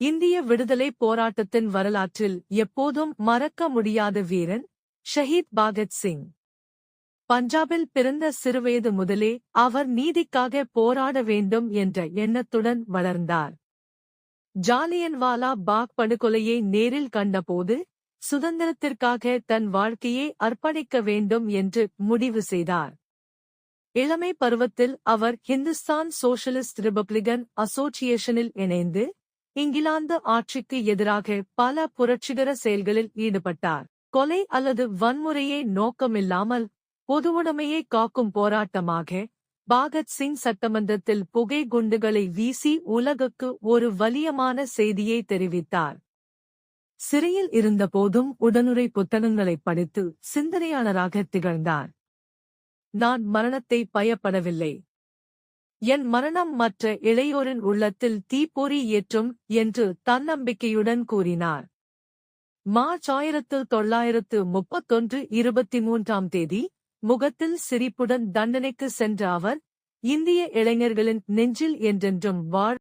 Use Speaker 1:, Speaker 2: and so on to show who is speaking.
Speaker 1: இந்திய விடுதலைப் போராட்டத்தின் வரலாற்றில் எப்போதும் மறக்க முடியாத வீரன் ஷஹீத் பாகத் சிங். பஞ்சாபில் பிறந்த சிறுவயது முதலே அவர் நீதிக்காக போராட வேண்டும் என்ற எண்ணத்துடன் வளர்ந்தார். ஜாலியன்வாலா பாக் படுகொலையை நேரில் கண்டபோது சுதந்திரத்திற்காக தன் வாழ்க்கையை அர்ப்பணிக்க வேண்டும் என்று முடிவு செய்தார். இளமை பருவத்தில் அவர் ஹிந்துஸ்தான் சோஷலிஸ்ட் ரிபப்ளிகன் அசோசியேஷனில் இணைந்து இங்கிலாந்து ஆட்சிக்கு எதிராக பல புரட்சிகர செயல்களில் ஈடுபட்டார். கொலை அல்லது வன்முறையை நோக்கமில்லாமல் பொதுவுடைமையை காக்கும் போராட்டமாக பாகத் சிங் சட்டமன்றத்தில் புகை குண்டுகளை வீசி உலகுக்கு ஒரு வலியமான செய்தியை தெரிவித்தார். சிறையில் இருந்தபோதும் உடனுரை புத்தகங்களை படித்து சிந்தனையாளராக திகழ்ந்தார். நான் மரணத்தை பயப்படவில்லை. என் மரணம் மற்ற இளையோரின் உள்ளத்தில் தீப்பொறி ஏற்றும் என்று தன்னம்பிக்கையுடன் கூறினார். மார்ச் ஆயிரத்து தொள்ளாயிரத்து முப்பத்தொன்று இருபத்தி மூன்றாம் தேதி முகத்தில் சிரிப்புடன் தண்டனைக்கு சென்ற அவர் இந்திய இளைஞர்களின் நெஞ்சில் என்றென்றும் வாழ்